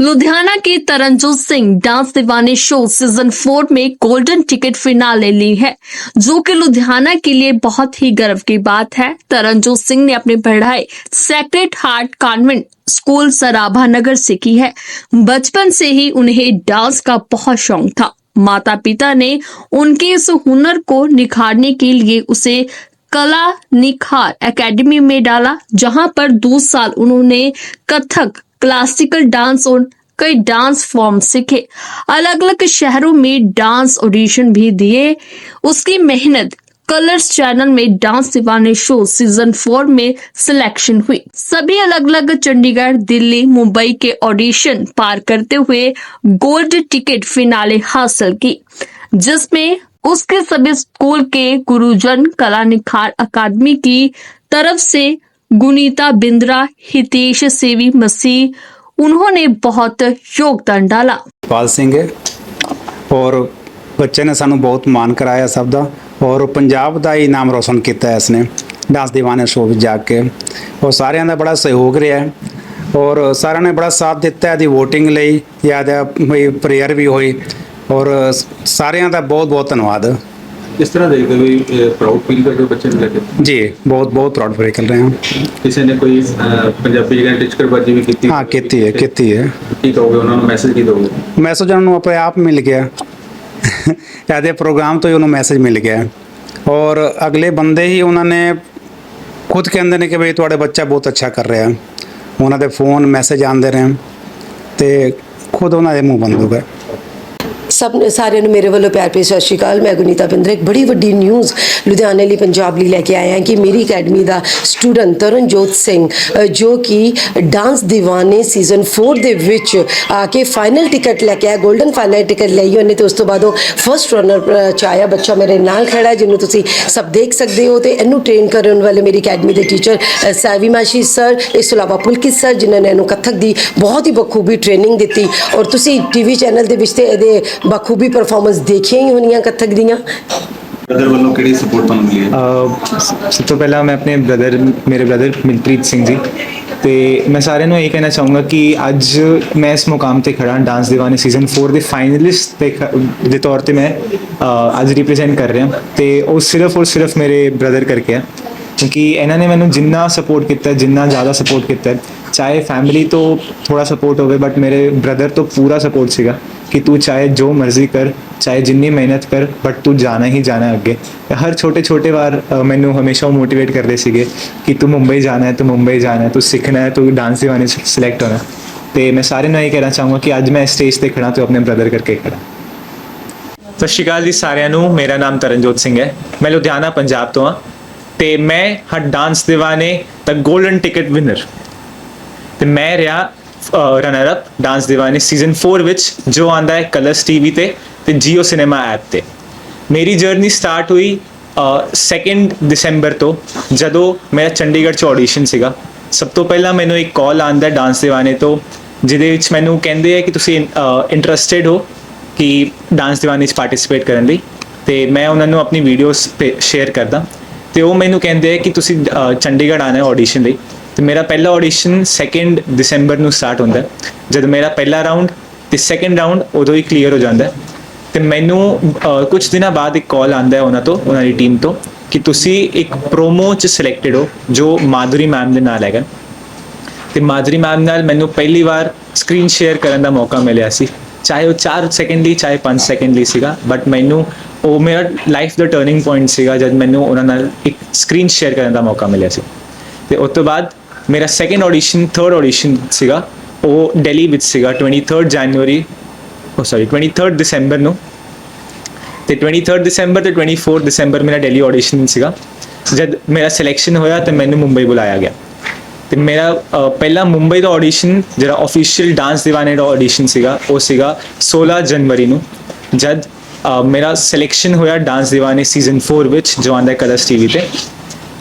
लुधियाना के Taranjot Singh dance Deewane show season four में golden ticket finale ली है, जो कि लुधियाना के लिए बहुत ही गर्व की बात है। तरनजोत सिंह ने अपनी पढ़ाई sacred heart convent school Sarabha Nagar से की है। बचपन से ही उन्हें डांस का बहुत शौक था। माता पिता ने उनके इस हुनर को निखारने के लिए उसे कला निखार एकेडमी में डाला, जहाँ पर दो साल उन्होंने कथक क्लासिकल डांस और कई डांस फॉर्म सीखे। अलग अलग शहरों में डांस ऑडिशन भी दिए। उसकी मेहनत कलर्स चैनल में dance Deewane show season four में सिलेक्शन हुई। सभी अलग अलग चंडीगढ़, दिल्ली, मुंबई के ऑडिशन पार करते हुए गोल्ड टिकट फिनाले हासिल की, जिसमें उसके सभी स्कूल के गुरुजन कला निखार अकादमी की तरफ से गुनीता बिंद्रा हितेश सेवी मसीह उन्होंने बहुत योगदान डाला ਪਾਲ ਸਿੰਘ ਹੈ ਔਰ ਬੱਚੇ ਨੇ ਸਾਨੂੰ ਬਹੁਤ ਮਾਣ ਕਰਾਇਆ ਸਭ ਦਾ ਔਰ ਪੰਜਾਬ ਦਾ ਹੀ ਨਾਮ ਰੋਸ਼ਨ ਕੀਤਾ ਹੈ ਇਸਨੇ ਡਾਂਸ ਦੀਵਾਨੇ ਸ਼ੋਅ ਵਿੱਚ ਜਾ ਕੇ ਔਰ ਸਾਰਿਆਂ ਦਾ ਬੜਾ ਸਹਿਯੋਗ ਰਿਹਾ ਹੈ ਔਰ ਸਾਰਿਆਂ ਨੇ ਬੜਾ ਸਾਥ ਦਿੱਤਾ ਹੈ ਦੀ VOTING ਲਈ ਯਾਦ ਹੈ ਪ੍ਰੇਅਰ ਵੀ ਹੋਈ ਔਰ ਸਾਰਿਆਂ ਦਾ ਬਹੁਤ ਬਹੁਤ ਧੰਨਵਾਦ। ਕਿਸ ਤਰ੍ਹਾਂ ਦੇਖਦੇ ਵੀ ਪ੍ਰਾਊਡ ਫੀਲ ਕਰਦੇ ਬੱਚੇ ਨੂੰ ਲੈ ਕੇ? ਜੀ ਬਹੁਤ ਬਹੁਤ ਪ੍ਰਾਊਡ ਫੀਲ ਕਰ ਰਹੇ ਹਾਂ। ਕਿਸੇ ਨੇ ਕੋਈ ਪੰਜਾਬੀ ਜਗ੍ਹਾ ਟਿਚਕਰਬਾਜੀ ਵੀ ਕੀਤੀ? ਹਾਂ ਕੀਤੀ ਹੈ ਕੀਤੀ ਹੈ। ਕੀ ਕਹੋਗੇ ਉਹਨਾਂ ਨੂੰ ਮੈਸੇਜ ਕੀ ਦੋਗੇ ਮੈਸੇਜ ਉਹਨਾਂ ਨੂੰ ਆਪਣੇ ਆਪ ਮਿਲ ਗਿਆ। ਇਹਦੇ ਪ੍ਰੋਗਰਾਮ ਤੋਂ ਹੀ ਉਹਨੂੰ ਮੈਸੇਜ ਮਿਲ ਗਿਆ। ਔਰ ਅਗਲੇ ਬੰਦੇ ਹੀ ਉਹਨਾਂ ਨੇ ਖੁਦ ਕਹਿੰਦੇ ਨੇ ਕਿ ਬਈ ਤੁਹਾਡਾ ਬੱਚਾ ਬਹੁਤ ਅੱਛਾ ਕਰ ਰਿਹਾ। ਉਹਨਾਂ ਦੇ ਫੋਨ ਮੈਸੇਜ ਆਉਂਦੇ ਰਹੇ ਤੇ ਖੁਦ ਉਹਨਾਂ ਦੇ ਮੂੰਹ ਬੰਦ ਹੋ ਗਏ। ਸਭ ਸਾਰਿਆਂ ਨੂੰ ਮੇਰੇ ਵੱਲੋਂ ਪਿਆਰ ਭਰੀ ਸਤਿ ਸ਼੍ਰੀ ਅਕਾਲ। ਮੈਂ ਗੁਨੀਤਾ ਬਿੰਦਰ, ਇੱਕ ਬੜੀ ਵੱਡੀ ਨਿਊਜ਼ ਲੁਧਿਆਣੇ ਲਈ ਪੰਜਾਬ ਲਈ ਲੈ ਕੇ ਆਇਆ ਹਾਂ ਕਿ ਮੇਰੀ ਅਕੈਡਮੀ ਦਾ ਸਟੂਡੈਂਟ ਤਰਨਜੋਤ ਸਿੰਘ ਜੋ ਕਿ ਡਾਂਸ ਦੀਵਾਨੇ ਸੀਜ਼ਨ 4 ਦੇ ਵਿੱਚ ਆ ਕੇ ਫਾਈਨਲ ਟਿਕਟ ਲੈ ਕੇ ਆਇਆ 골ਡਨ ਫਾਈਨਲ ਟਿਕਟ ਲਈ ਉਹਨੇ ਤੇ ਉਸ ਤੋਂ ਬਾਅਦ ਉਹ ਫਰਸਟ ਰਨਰ ਚ ਆਇਆ। ਬੱਚਾ ਮੇਰੇ ਨਾਲ ਖੜਾ ਜਿਹਨੂੰ ਤੁਸੀਂ ਸਭ ਦੇਖ ਸਕਦੇ ਹੋ ਤੇ ਇਹਨੂੰ ਟ੍ਰੇਨ ਕਰਨ ਵਾਲੇ ਮੇਰੀ ਅਕੈਡਮੀ ਦੇ ਟੀਚਰ ਸੈਵੀ ਮਾਸ਼ੀ ਸਰ ਇਸ ਤੋਂ ਇਲਾਵਾ ਪੁਲਕਿਤ ਸਰ ਜਿਨ੍ਹਾਂ ਨੇ ਇਹਨੂੰ ਕਥਕ ਦੀ ਬਹੁਤ ਹੀ ਬਖੂਬੀ ਟ੍ਰੇਨਿੰਗ ਦਿੱਤੀ। ਔਰ ਤੁਸੀਂ ਟੀਵੀ ਚੈਨਲ ਦੇ ਵਿੱਚ ਤੇ ਇਹਦੇ ਬਖੂਬੀ ਪਰਫਾਰਮੈਂਸ ਦੇਖੀਆਂ ਹੀ ਹੋਣੀਆਂ ਕਥਕ ਦੀਆਂ। ਬ੍ਰਦਰ ਵੱਲੋਂ ਕਿਹੜੀ ਸਪੋਰਟ ਤੁਹਾਨੂੰ ਮਿਲੀ ਹੈ? ਅਹ ਸਭ ਤੋਂ ਪਹਿਲਾਂ ਮੈਂ ਆਪਣੇ ਬ੍ਰਦਰ ਮੇਰੇ ਬ੍ਰਦਰ ਮਿਲਪ੍ਰੀਤ ਸਿੰਘ ਜੀ ਤੇ ਮੈਂ ਸਾਰਿਆਂ ਨੂੰ ਇਹ ਕਹਿਣਾ ਚਾਹੂੰਗਾ ਕਿ ਅੱਜ ਮੈਂ ਇਸ ਮੁਕਾਮ ਤੇ ਖੜਾ ਡਾਂਸ ਦੀਵਾਨੇ ਸੀਜ਼ਨ 4 ਦੇ ਫਾਈਨਲਿਸਟ ਦੇ ਖ- ਦੇ ਤੌਰ ਤੇ ਮੈਂ ਅਹ, ਅੱਜ ਰਿਪਰੈਜ਼ੈਂਟ ਕਰ ਰਿਹਾ। ਤੇ ਉਹ ਸਿਰਫ ਔਰ ਸਿਰਫ ਮੇਰੇ ਬ੍ਰਦਰ ਕਰਕੇ ਹੈ ਕਿਉਂਕਿ ਇਹਨਾਂ ਨੇ ਮੈਨੂੰ ਜਿੰਨਾ ਸਪੋਰਟ ਕੀਤਾ ਜਿੰਨਾ ਜ਼ਿਆਦਾ ਸਪੋਰਟ ਕੀਤਾ ਚਾਹੇ ਫੈਮਿਲੀ ਤੋਂ ਥੋੜਾ ਸਪੋਰਟ ਹੋਵੇ ਬਟ ਮੇਰੇ ਬ੍ਰਦਰ ਤੋਂ ਪੂਰਾ ਸਪੋਰਟ ਸੀਗਾ ਕਿ ਤੂੰ ਚਾਹੇ ਜੋ ਮਰਜ਼ੀ ਕਰ ਚਾਹੇ ਜਿੰਨੀ ਮਿਹਨਤ ਕਰ ਬਟ ਤੂੰ ਜਾਣਾ ਹੀ ਜਾਣਾ ਹੈ ਅੱਗੇ ਹਰ ਛੋਟੇ ਛੋਟੇ ਵਾਰ ਮੈਨੂੰ ਹਮੇਸ਼ਾ ਮੋਟੀਵੇਟ ਕਰਦੇ ਸੀਗੇ ਕਿ ਤੂੰ ਮੁੰਬਈ ਜਾਣਾ ਹੈ ਤੂੰ ਮੁੰਬਈ ਜਾਣਾ ਹੈ ਤੂੰ ਸਿੱਖਣਾ ਹੈ ਤੂੰ ਡਾਂਸ ਦੀਵਾਨੇ ਸਿਲੈਕਟ ਹੋਣਾ ਹੈ। ਤੇ ਮੈਂ ਸਾਰਿਆਂ ਨੂੰ ਇਹ ਕਹਿਣਾ ਚਾਹੂੰਗਾ ਕਿ ਅੱਜ ਮੈਂ ਸਟੇਜ ਤੇ ਖੜਾ ਤੇ ਆਪਣੇ ਬ੍ਰਦਰ ਕਰਕੇ ਖੜਾ ਸਤਿ ਸ਼੍ਰੀ ਅਕਾਲ ਜੀ ਸਾਰਿਆਂ ਨੂੰ ਮੇਰਾ ਨਾਮ ਤਰਨਜੋਤ ਸਿੰਘ ਹੈ ਮੈਂ ਲੁਧਿਆਣਾ ਪੰਜਾਬ ਤੋਂ ਹਾਂ ਤੇ ਮੈਂ ਹਰ ਡਾਂਸ ਦੀਵਾਨੇ ਦਾ 골ਡਨ ਟਿਕਟ ਵਿਨਰ ਤੇ ਮੈਂ ਰਿਹਾ runner up dance Deewane season 4 ਵਿੱਚ, ਜੋ ਆਂਦਾ ਹੈ ਕਲਰਸ ਟੀਵੀ ਤੇ ਤੇ ਜੀਓ ਸਿਨੇਮਾ ਐਪ ਤੇ। ਮੇਰੀ ਜਰਨੀ ਸਟਾਰਟ ਹੋਈ 2 ਦਸੰਬਰ ਤੋਂ, ਜਦੋਂ ਮੇਰਾ ਚੰਡੀਗੜ੍ਹ ਚ ਆਡੀਸ਼ਨ ਸੀਗਾ। ਸਭ ਤੋਂ ਪਹਿਲਾਂ ਮੈਨੂੰ ਇੱਕ ਕਾਲ ਆਂਦਾ ਡਾਂਸ ਦੀਵਾਨੇ ਤੋਂ, ਜਿਹਦੇ ਵਿੱਚ ਮੈਨੂੰ ਕਹਿੰਦੇ ਆ ਕਿ ਤੁਸੀਂ ਇੰਟਰਸਟਿਡ ਹੋ ਕਿ ਡਾਂਸ ਦੀਵਾਨੇ ਚ ਪਾਰਟਿਸਿਪੇਟ ਕਰਨ ਲਈ। ਤੇ ਮੈਂ ਉਹਨਾਂ ਨੂੰ ਆਪਣੀ ਵੀਡੀਓਜ਼ ਸ਼ੇਅਰ ਕਰਦਾ। ਤੇ ਉਹ ਮੈਨੂੰ ਕਹਿੰਦੇ ਆ ਕਿ ਤੁਸੀਂ ਚੰਡੀਗੜ੍ਹ ਆਣਾ ਹੈ ਆਡੀਸ਼ਨ ਲਈ। ਤੇ ਮੇਰਾ ਪਹਿਲਾ ਆਡੀਸ਼ਨ 2 ਦਸੰਬਰ ਨੂੰ ਸਟਾਰਟ ਹੁੰਦਾ ਹੈ। ਜਦ ਮੇਰਾ ਪਹਿਲਾ ਰਾਉਂਡ ਤੇ ਸੈਕੰਡ ਰਾਉਂਡ ਉਦੋਂ ਹੀ ਕਲੀਅਰ ਹੋ ਜਾਂਦਾ ਹੈ। ਤੇ ਮੈਨੂੰ ਅਹ, ਕੁਝ ਦਿਨਾਂ ਬਾਅਦ ਇੱਕ ਕਾਲ ਆਂਦਾ ਹੈ ਉਹਨਾਂ ਤੋਂ ਉਹਨਾਂ ਦੀ ਟੀਮ ਤੋਂ ਕਿ ਤੁਸੀਂ ਇੱਕ ਪ੍ਰੋਮੋ ਚ ਸਿਲੈਕਟਡ ਹੋ ਜੋ ਮਾਧੁਰੀ ਮੈਮ ਦੇ ਨਾਲ ਹੈਗਾ ਤੇ ਮਾਧੁਰੀ ਮੈਮ ਨਾਲ ਮੈਨੂੰ ਪਹਿਲੀ ਵਾਰ ਸਕਰੀਨ ਸ਼ੇਅਰ ਕਰਨ ਦਾ ਮੌਕਾ ਮਿਲਿਆ ਸੀ ਚਾਹੇ ਉਹ 4 ਸੈਕਿੰਡ ਲਈ ਚਾਹੇ 5 ਸੈਕਿੰਡ ਲਈ ਸੀਗਾ ਬਟ ਮੈਨੂੰ ਉਹ ਮੇਰਾ ਲਾਈਫ ਦਾ ਟਰਨਿੰਗ ਪੁਆਇੰਟ ਸੀਗਾ ਜਦ ਮੈਨੂੰ ਉਹਨਾਂ ਨਾਲ ਇੱਕ ਸਕਰੀਨ ਸ਼ੇਅਰ ਕਰਨ ਦਾ ਮੌਕਾ ਮਿਲਿਆ ਸੀ ਤੇ ਉਸ ਤੋਂ ਬਾਅਦ ਮੇਰਾ ਸੈਕੰਡ ਆਡੀਸ਼ਨ ਥਰਡ ਆਡੀਸ਼ਨ ਸੀਗਾ ਉਹ ਦਿੱਲੀ ਵਿੱਚ ਸੀਗਾ 23rd ਜਨਵਰੀ ਉਹ ਸੌਰੀ 23rd ਦਸੰਬਰ ਨੂੰ ਤੇ 23rd ਦਸੰਬਰ ਤੇ 24 ਦਸੰਬਰ ਮੇਰਾ ਦਿੱਲੀ ਆਡੀਸ਼ਨ ਸੀਗਾ ਜਦ ਮੇਰਾ ਸਿਲੈਕਸ਼ਨ ਹੋਇਆ ਤੇ ਮੈਨੂੰ ਮੁੰਬਈ ਬੁਲਾਇਆ ਗਿਆ ਤੇ ਮੇਰਾ ਪਹਿਲਾ ਮੁੰਬਈ ਦਾ ਆਡੀਸ਼ਨ ਜਿਹੜਾ ਅਫੀਸ਼ੀਅਲ ਡਾਂਸ ਦੀਵਾਨੇ ਦਾ ਆਡੀਸ਼ਨ ਸੀਗਾ ਉਹ ਸੀਗਾ 16 ਜਨਵਰੀ ਨੂੰ ਜਦ ਮੇਰਾ ਸਿਲੈਕਸ਼ਨ ਹੋਇਆ ਡਾਂਸ ਦੀਵਾਨੇ ਸੀਜ਼ਨ 4 ਵਿੱਚ ਜੋ ਆਂਦਾ ਕਲਰਸ ਟੀਵੀ ਤੇ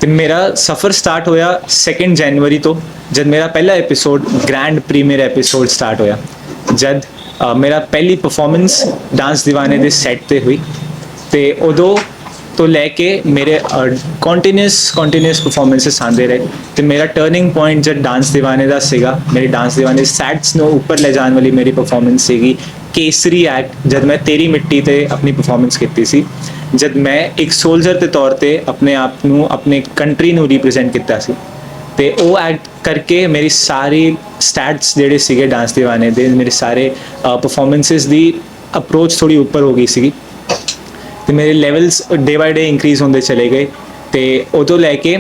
ਤੇ ਮੇਰਾ ਸਫ਼ਰ ਸਟਾਰਟ ਹੋਇਆ 2 ਜਨਵਰੀ ਤੋਂ, ਜਦ ਮੇਰਾ ਪਹਿਲਾ episode grand premiere episode start ਹੋਇਆ, ਜਦ ਮੇਰਾ ਪਹਿਲੀ ਪਰਫਾਰਮੈਂਸ ਡਾਂਸ ਦੀਵਾਨੇ ਦੇ ਸੈੱਟ ਤੇ ਹੋਈ ਤੇ ਉਦੋਂ ਤੋਂ ਲੈ ਕੇ ਮੇਰੇ ਕੰਟੀਨਿਊਸ ਕੰਟੀਨਿਊਸ ਪਰਫਾਰਮੈਂਸਸ ਆਉਂਦੇ ਰਹੇ ਤੇ ਮੇਰਾ ਟਰਨਿੰਗ ਪੁਆਇੰਟ ਜਦ ਡਾਂਸ ਦੀਵਾਨੇ ਦਾ ਸੀਗਾ, ਮੇਰੇ ਡਾਂਸ ਦੀਵਾਨੇ ਸੈਟਸ ਨੂੰ ਉੱਪਰ ਲੈ ਜਾਣ ਵਾਲੀ ਮੇਰੀ ਪਰਫਾਰਮੈਂਸ ਸੀਗੀ ਕੇਸਰੀ ਐਕਟ ਜਦ ਮੈਂ ਤੇਰੀ ਮਿੱਟੀ ਤੇ ਆਪਣੀ ਪਰਫਾਰਮੈਂਸ ਕੀਤੀ ਸੀ। ਜਦ ਮੈਂ ਇੱਕ ਸੋਲਜਰ ਦੇ ਤੌਰ ਤੇ ਆਪਣੇ ਆਪ ਨੂੰ, ਆਪਣੇ ਕੰਟਰੀ ਨੂੰ ਰਿਪਰੈਜ਼ੈਂਟ ਕੀਤਾ ਸੀ। ਤੇ ਉਹ ਐਕਟ ਕਰਕੇ ਮੇਰੀ ਸਾਰੀ ਸਟੈਟਸ ਜਿਹੜੇ ਸੀਗੇ ਡਾਂਸ ਦੀਵਾਨੇ ਦੇ, ਮੇਰੇ ਸਾਰੇ ਪਰਫਾਰਮੈਂਸਸ ਦੀ ਅਪਰੋਚ ਥੋੜੀ ਉੱਪਰ ਹੋ ਗਈ ਸੀਗੀ। ਤੇ ਮੇਰੇ ਲੈਵਲਸ ਡੇ ਬਾਈ ਡੇ ਇਨਕਰੀਜ਼ ਹੁੰਦੇ ਚਲੇ ਗਏ ਤੇ ਉਦੋਂ ਲੈ ਕੇ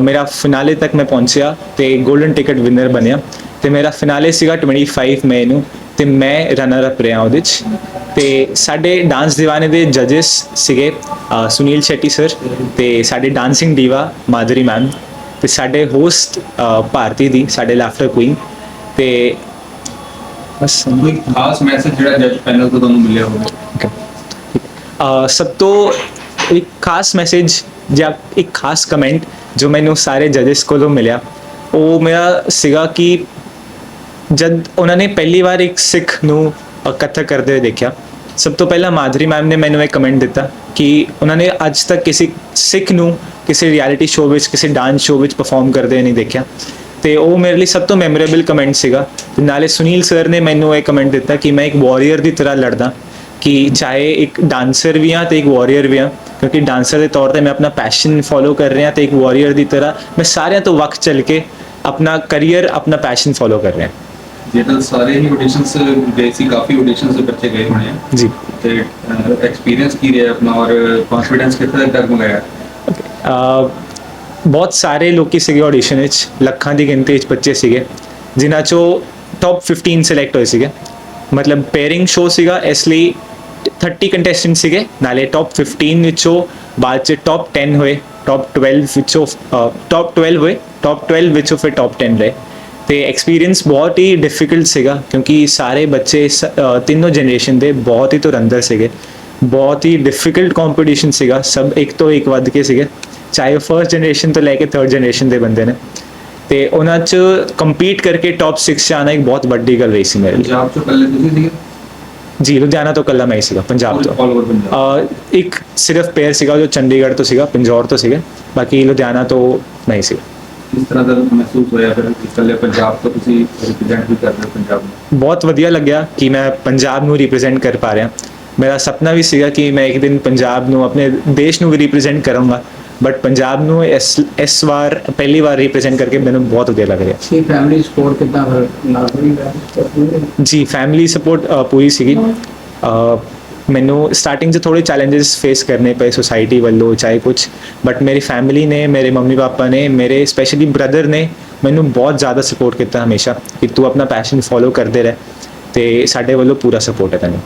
ਮੇਰਾ ਫਿਨਾਲੇ ਤੱਕ ਮੈਂ ਪਹੁੰਚਿਆ ਤੇ 골ਡਨ ਟਿਕਟ ਵਿਨਰ ਬਣਿਆ। ਤੇ ਮੇਰਾ ਫਿਨਾਲੇ ਸੀਗਾ 25 ਮਈ ਨੂੰ ਤੇ ਮੈਂ ਰਨਰ ਅਪ ਰਿਹਾ ਉਹਦੇ ਚ। ਤੇ ਸਾਡੇ ਡਾਂਸ ਦੀਵਾਨੇ ਦੇ ਜੱਜਸ ਸੀਗੇ ਸੁਨੀਲ ਸ਼ੈਟੀ ਸਰ ਤੇ ਸਾਡੇ ਡਾਂਸਿੰਗ ਡੀਵਾ ਮਾਧੁਰੀ ਮੈਮ ਤੇ ਸਾਡੇ ਹੋਸਟ ਭਾਰਤੀ ਦੀ ਸਾਡੇ ਲਾਫਟਰ ਕੁਈਨ ਤੇ ਬਸ ਕੋਈ ਖਾਸ ਮੈਸੇਜ ਜਿਹੜਾ ਜੱਜ ਪੈਨਲ ਤੋਂ ਤੁਹਾਨੂੰ ਮਿਲਿਆ ਹੋਵੇ? ਸਭ ਤੋਂ ਇੱਕ ਖਾਸ ਮੈਸੇਜ ਜਾਂ ਇੱਕ ਖਾਸ ਕਮੈਂਟ ਜੋ ਮੈਨੂੰ ਸਾਰੇ ਜੱਜਸ ਕੋਲੋਂ ਮਿਲਿਆ ਉਹ ਮੇਰਾ ਸੀਗਾ ਕਿ ਜਦ ਉਹਨਾਂ ਨੇ ਪਹਿਲੀ ਵਾਰ ਇੱਕ ਸਿੱਖ ਨੂੰ ਕਥਕ ਕਰਦੇ ਹੋਏ ਦੇਖਿਆ। ਸਭ ਤੋਂ ਪਹਿਲਾਂ ਮਾਧੁਰੀ ਮੈਮ ਨੇ ਮੈਨੂੰ ਇੱਕ ਕਮੈਂਟ ਦਿੱਤਾ ਕਿ ਉਹਨਾਂ ਨੇ ਅੱਜ ਤੱਕ ਕਿਸੇ ਸਿੱਖ ਨੂੰ ਕਿਸੇ ਰਿਐਲਿਟੀ ਸ਼ੋਅ ਵਿੱਚ, ਕਿਸੇ ਡਾਂਸ ਸ਼ੋਅ ਵਿੱਚ ਪਰਫਾਰਮ ਕਰਦੇ ਹੋਏ ਨਹੀਂ ਦੇਖਿਆ। ਤੇ ਉਹ ਮੇਰੇ ਲਈ ਸਭ ਤੋਂ ਮੈਮੋਰੇਬਲ ਕਮੈਂਟ ਸੀਗਾ। ਤੇ ਨਾਲੇ ਸੁਨੀਲ ਸਰ ਨੇ ਮੈਨੂੰ ਇਹ ਕਮੈਂਟ ਦਿੱਤਾ ਕਿ ਮੈਂ ਇੱਕ ਵਾਰੀਅਰ ਦੀ ਤਰ੍ਹਾਂ ਲੜਦਾ। ਕਿ ਚਾਹੇ ਇੱਕ ਡਾਂਸਰ ਵੀ ਹਾਂ ਤੇ ਇੱਕ ਵਾਰੀਅਰ ਵੀ ਹਾਂ, ਕਿਉਂਕਿ ਡਾਂਸਰ ਦੇ ਤੌਰ ਤੇ ਮੈਂ ਆਪਣਾ ਪੈਸ਼ਨ ਫੋਲੋ ਕਰ ਰਿਹਾ ਤੇ ਇੱਕ ਵਾਰੀਅਰ ਦੀ ਤਰ੍ਹਾਂ ਮੈਂ ਸਾਰਿਆਂ ਤੋਂ ਵੱਖ ਚੱਲ ਕੇ ਆਪਣਾ ਕੈਰੀਅਰ ਆਪਣਾ ਪੈਸ਼ਨ ਫੋਲੋ ਕਰ ਰਿਹਾ। ਜਿਹੜਾ ਸਾਰੇ ਹੀ ਆਡੀਸ਼ਨਸ ਗਏ ਸੀ ਕਾਫੀ ਆਡੀਸ਼ਨਸ ਦੇ ਬੱਚੇ ਗਏ ਹੋਣੇ ਆ। ਜੀ। ਤੇ ਐਕਸਪੀਰੀਅੰਸ ਕੀ ਰਿਹਾ ਆਪਣਾ ਔਰ ਕੌਨਫੀਡੈਂਸ ਕਿੱਥੇ ਤੱਕ ਮੰਗਾਇਆ ਬਹੁਤ ਸਾਰੇ ਲੋਕੀ ਸੀਗੇ ਆਡੀਸ਼ਨ ਵਿੱਚ ਲੱਖਾਂ ਦੀ ਗਿਣਤੀ ਵਿੱਚ ਬੱਚੇ ਸੀਗੇ ਜਿਨ੍ਹਾਂ ਚੋਂ ਟੌਪ 15 ਸਿਲੈਕਟ ਹੋਏ ਸੀਗੇ। ਮਤਲਬ ਪੇਅਰਿੰਗ ਸ਼ੋ ਸੀਗਾ ਇਸ ਲਈ 30 ਕੰਟੈਸਟੈਂਟ ਸੀਗੇ ਨਾਲੇ ਟੌਪ 15 ਵਿੱਚੋਂ ਬਾਅਦ ਚ ਟੌਪ 10 ਹੋਏ ਟੌਪ 12 ਵਿੱਚੋਂ ਟੌਪ 12 ਹੋਏ ਟੌਪ 12 ਵਿੱਚੋਂ ਫਿਰ ਟੌਪ 10 ਰਹੇ। ਤੇ ਐਕਸਪੀਰੀਅੰਸ ਬਹੁਤ ਹੀ ਡਿਫਿਕਲਟ ਸੀਗਾ ਕਿਉਂਕਿ ਸਾਰੇ ਬੱਚੇ ਤਿੰਨੋਂ ਜਨਰੇਸ਼ਨ ਦੇ ਬਹੁਤ ਹੀ ਧੁਰੰਦਰ ਸੀਗੇ। ਬਹੁਤ ਹੀ ਡਿਫਿਕਲਟ ਕੰਪੀਟੀਸ਼ਨ ਸੀਗਾ ਸਭ ਇੱਕ ਤੋਂ ਇੱਕ ਵੱਧ ਕੇ ਸੀਗੇ। ਚਾਹੇ ਫਰਸਟ ਜਨਰੇਸ਼ਨ ਤੋਂ ਲੈ ਕੇ ਥਰਡ ਜਨਰੇਸ਼ਨ ਦੇ ਬੰਦੇ ਨੇ। ਤੇ ਉਹਨਾਂ 'ਚ ਕੰਪੀਟ ਕਰਕੇ ਟੌਪ 6 'ਚ ਆਉਣਾ ਇੱਕ ਬਹੁਤ ਵੱਡੀ ਗੱਲ ਰਹੀ ਸੀ ਮੇਰੇ ਲਈ। ਪੰਜਾਬ ਚੋਂ ਕੱਲੇ ਤੁਸੀਂ ਸੀਗੇ? ਜੀ ਲੁਧਿਆਣਾ ਤੋਂ ਕੱਲਾ ਮੈਂ ਸੀਗਾ ਪੰਜਾਬ ਤੋਂ। ਇੱਕ ਸਿਰਫ ਪੇਅਰ ਸੀਗਾ ਜੋ ਚੰਡੀਗੜ੍ਹ ਤੋਂ ਸੀਗਾ ਪੰਜੌਰ ਤੋਂ ਸੀਗਾ। ਬਾਕੀ ਲੁਧਿਆਣਾ ਤੋਂ ਮੈਂ ਸੀਗਾ। ਕਿਸ ਤਰ੍ਹਾਂ ਦਾ ਮਹਿਸੂਸ ਹੋਇਆ? ਫਿਰ ਇਕੱਲੇ ਪੰਜਾਬ ਤੋਂ ਤੁਸੀਂ ਰਿਪਰੈਜ਼ੈਂਟ ਵੀ ਕਰ ਰਹੇ ਹੋ ਪੰਜਾਬ ਨੂੰ। ਬਹੁਤ ਵਧੀਆ ਲੱਗਿਆ ਕਿ ਮੈਂ ਪੰਜਾਬ ਨੂੰ ਰਿਪਰੈਜ਼ੈਂਟ ਕਰ ਪਾ ਰਿਹਾ। ਮੇਰਾ ਸੁਪਨਾ ਵੀ ਸੀਗਾ ਕਿ ਮੈਂ ਇੱਕ ਦਿਨ ਪੰਜਾਬ ਨੂੰ ਆਪਣੇ ਦੇਸ਼ ਨੂੰ ਵੀ ਰਿਪਰੈਜ਼ੈਂਟ ਕਰਾਂਗਾ। ਬਟ ਪੰਜਾਬ ਨੂੰ ਇਸ ਇਸ ਵਾਰ ਪਹਿਲੀ ਵਾਰ ਰਿਪਰੈਜ਼ੈਂਟ ਕਰਕੇ ਮੈਨੂੰ ਬਹੁਤ ਵਧੀਆ ਲੱਗ ਰਿਹਾ। ਸੀ ਫੈਮਿਲੀ ਸਪੋਰਟ ਫਿਰ ਨਾਲ ਹੋਈ? ਜੀ ਫੈਮਿਲੀ ਸਪੋਰਟ ਪੂਰੀ ਸੀਗੀ। ਮੈਨੂੰ ਸਟਾਰਟਿੰਗ 'ਚ ਥੋੜੇ ਚੈਲੰਜਸ ਫੇਸ ਕਰਨੇ ਪਏ ਸੋਸਾਇਟੀ ਵੱਲੋਂ, ਚਾਹੇ ਕੁਝ ਬਟ ਮੇਰੀ ਫੈਮਿਲੀ ਨੇ, ਮੇਰੇ ਮੰਮੀ ਪਾਪਾ ਨੇ, ਮੇਰੇ ਸਪੈਸ਼ਲੀ ਬ੍ਰਦਰ ਨੇ ਮੈਨੂੰ ਬਹੁਤ ਜ਼ਿਆਦਾ ਸਪੋਰਟ ਕੀਤਾ ਹਮੇਸ਼ਾ ਕਿ ਤੂੰ ਆਪਣਾ ਪੈਸ਼ਨ ਫੋਲੋ ਕਰਦੇ ਰਹਿ ਤੇ ਸਾਡੇ ਵੱਲੋਂ ਪੂਰਾ ਸਪੋਰਟ ਹੈ ਤੈਨੂੰ।